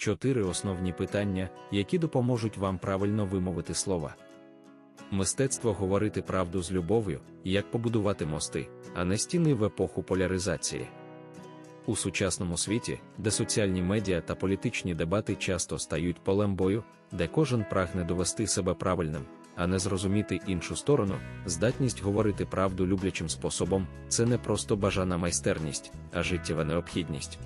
чотири основні питання, які допоможуть вам правильно вимовити слова. Мистецтво говорити правду з любов'ю, як побудувати мости, а не стіни в епоху поляризації. У сучасному світі, де соціальні медіа та політичні дебати часто стають полем бою, де кожен прагне довести себе правильним, а не зрозуміти іншу сторону, здатність говорити правду люблячим способом це не просто бажана майстерність, а життєва необхідність.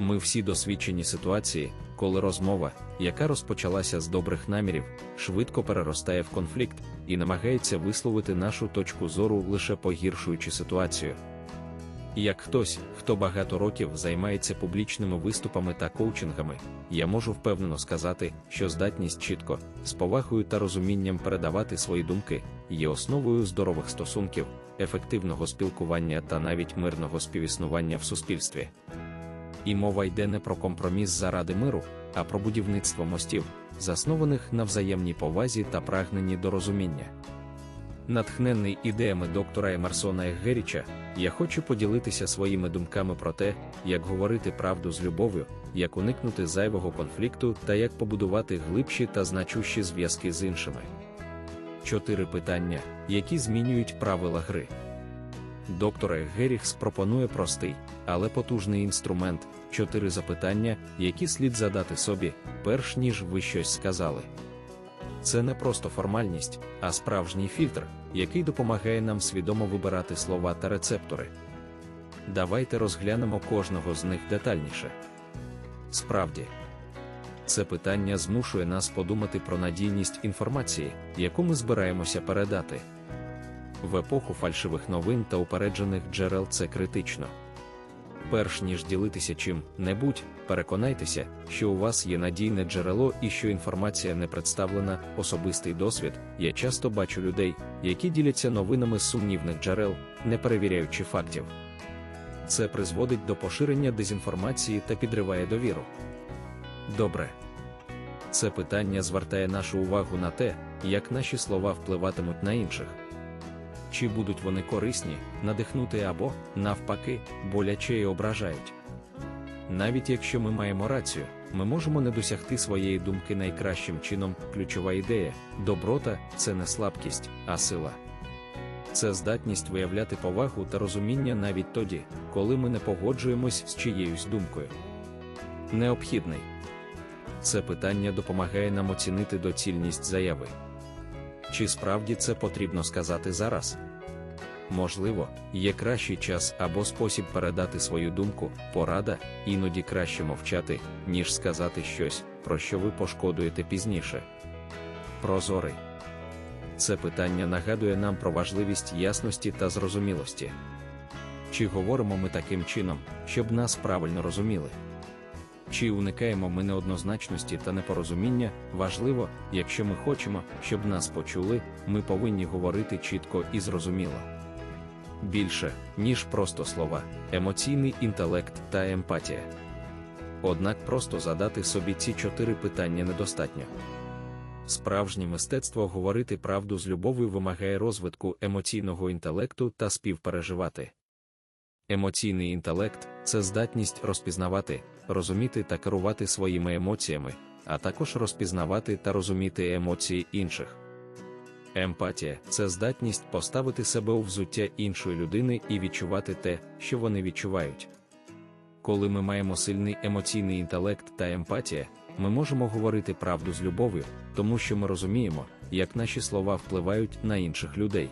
Ми всі досвідчені ситуації, коли розмова, яка розпочалася з добрих намірів, швидко переростає в конфлікт і намагається висловити нашу точку зору лише погіршуючи ситуацію. Як хтось, хто багато років займається публічними виступами та коучингами, я можу впевнено сказати, що здатність чітко, з повагою та розумінням передавати свої думки є основою здорових стосунків, ефективного спілкування та навіть мирного співіснування в суспільстві. І мова йде не про компроміс заради миру, а про будівництво мостів, заснованих на взаємній повазі та прагненні до розуміння. Натхнений ідеями доктора Емерсона Еггеріча, я хочу поділитися своїми думками про те, як говорити правду з любов'ю, як уникнути зайвого конфлікту та як побудувати глибші та значущі зв'язки з іншими. Чотири питання, які змінюють правила гри. Доктор Еггеріхс пропонує простий, але потужний інструмент чотири запитання, які слід задати собі, перш ніж ви щось сказали. Це не просто формальність, а справжній фільтр, який допомагає нам свідомо вибирати слова та рецептори. Давайте розглянемо кожного з них детальніше. Справді, це питання змушує нас подумати про надійність інформації, яку ми збираємося передати. В епоху фальшивих новин та упереджених джерел це критично. Перш ніж ділитися чим-небудь, переконайтеся, що у вас є надійне джерело і що інформація не представлена, особистий досвід. Я часто бачу людей, які діляться новинами з сумнівних джерел, не перевіряючи фактів. Це призводить до поширення дезінформації та підриває довіру. Добре. Це питання звертає нашу увагу на те, як наші слова впливатимуть на інших чи будуть вони корисні, надихнути або, навпаки, боляче і ображають. Навіть якщо ми маємо рацію, ми можемо не досягти своєї думки найкращим чином. Ключова ідея доброта це не слабкість, а сила. Це здатність виявляти повагу та розуміння навіть тоді, коли ми не погоджуємось з чиєюсь думкою. Необхідний це питання допомагає нам оцінити доцільність заяви. Чи справді це потрібно сказати зараз? Можливо, є кращий час або спосіб передати свою думку, порада, іноді краще мовчати, ніж сказати щось, про що ви пошкодуєте пізніше. Прозорий. Це питання нагадує нам про важливість ясності та зрозумілості. Чи говоримо ми таким чином, щоб нас правильно розуміли? Чи уникаємо ми неоднозначності та непорозуміння, важливо, якщо ми хочемо, щоб нас почули, ми повинні говорити чітко і зрозуміло. Більше, ніж просто слова, емоційний інтелект та емпатія. Однак просто задати собі ці чотири питання недостатньо. Справжнє мистецтво говорити правду з любов'ю вимагає розвитку емоційного інтелекту та співпереживати. Емоційний інтелект це здатність розпізнавати, розуміти та керувати своїми емоціями, а також розпізнавати та розуміти емоції інших. Емпатія це здатність поставити себе у взуття іншої людини і відчувати те, що вони відчувають. Коли ми маємо сильний емоційний інтелект та емпатія, ми можемо говорити правду з любов'ю, тому що ми розуміємо, як наші слова впливають на інших людей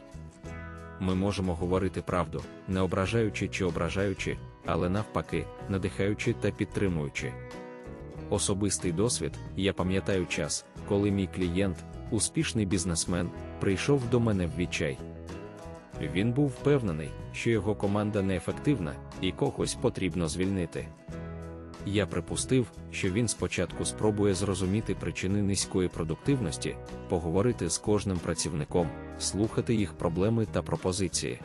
ми можемо говорити правду, не ображаючи чи ображаючи, але навпаки, надихаючи та підтримуючи. Особистий досвід, я пам'ятаю час, коли мій клієнт, успішний бізнесмен, прийшов до мене в відчай. Він був впевнений, що його команда неефективна і когось потрібно звільнити. Я припустив, що він спочатку спробує зрозуміти причини низької продуктивності, поговорити з кожним працівником, слухати їх проблеми та пропозиції.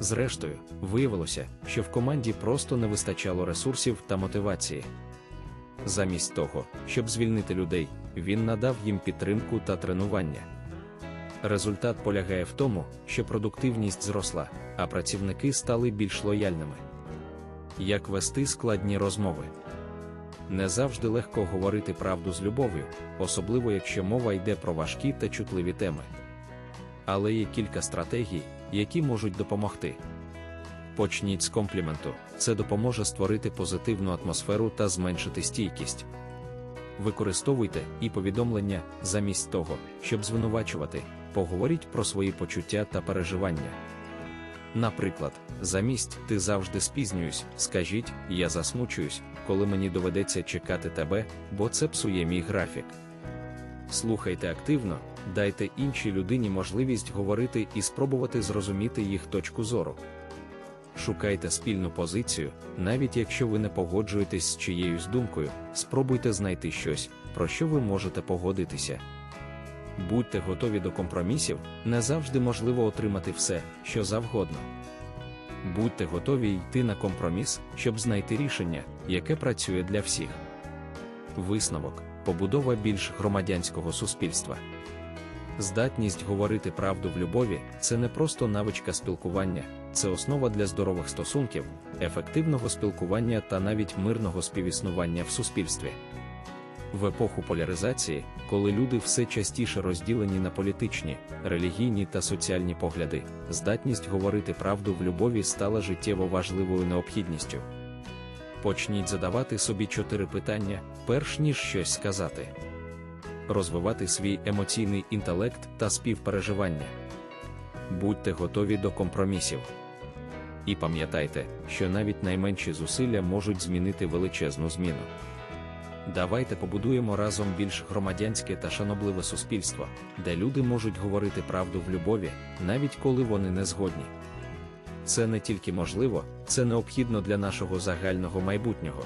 Зрештою, виявилося, що в команді просто не вистачало ресурсів та мотивації. Замість того, щоб звільнити людей, він надав їм підтримку та тренування. Результат полягає в тому, що продуктивність зросла, а працівники стали більш лояльними. Як вести складні розмови? не завжди легко говорити правду з любов'ю, особливо якщо мова йде про важкі та чутливі теми. Але є кілька стратегій, які можуть допомогти. Почніть з компліменту, це допоможе створити позитивну атмосферу та зменшити стійкість. Використовуйте і повідомлення замість того, щоб звинувачувати, поговоріть про свої почуття та переживання. Наприклад, замість ти завжди спізнююсь, скажіть, я засмучуюсь, коли мені доведеться чекати тебе, бо це псує мій графік. Слухайте активно, дайте іншій людині можливість говорити і спробувати зрозуміти їх точку зору. Шукайте спільну позицію, навіть якщо ви не погоджуєтесь з чиєюсь думкою, спробуйте знайти щось, про що ви можете погодитися. Будьте готові до компромісів, не завжди можливо отримати все, що завгодно. Будьте готові йти на компроміс, щоб знайти рішення, яке працює для всіх. Висновок побудова більш громадянського суспільства. Здатність говорити правду в любові це не просто навичка спілкування, це основа для здорових стосунків, ефективного спілкування та навіть мирного співіснування в суспільстві. В епоху поляризації, коли люди все частіше розділені на політичні, релігійні та соціальні погляди, здатність говорити правду в любові стала життєво важливою необхідністю. Почніть задавати собі чотири питання, перш ніж щось сказати. Розвивати свій емоційний інтелект та співпереживання. Будьте готові до компромісів. І пам'ятайте, що навіть найменші зусилля можуть змінити величезну зміну. Давайте побудуємо разом більш громадянське та шанобливе суспільство, де люди можуть говорити правду в любові, навіть коли вони не згодні. Це не тільки можливо, це необхідно для нашого загального майбутнього.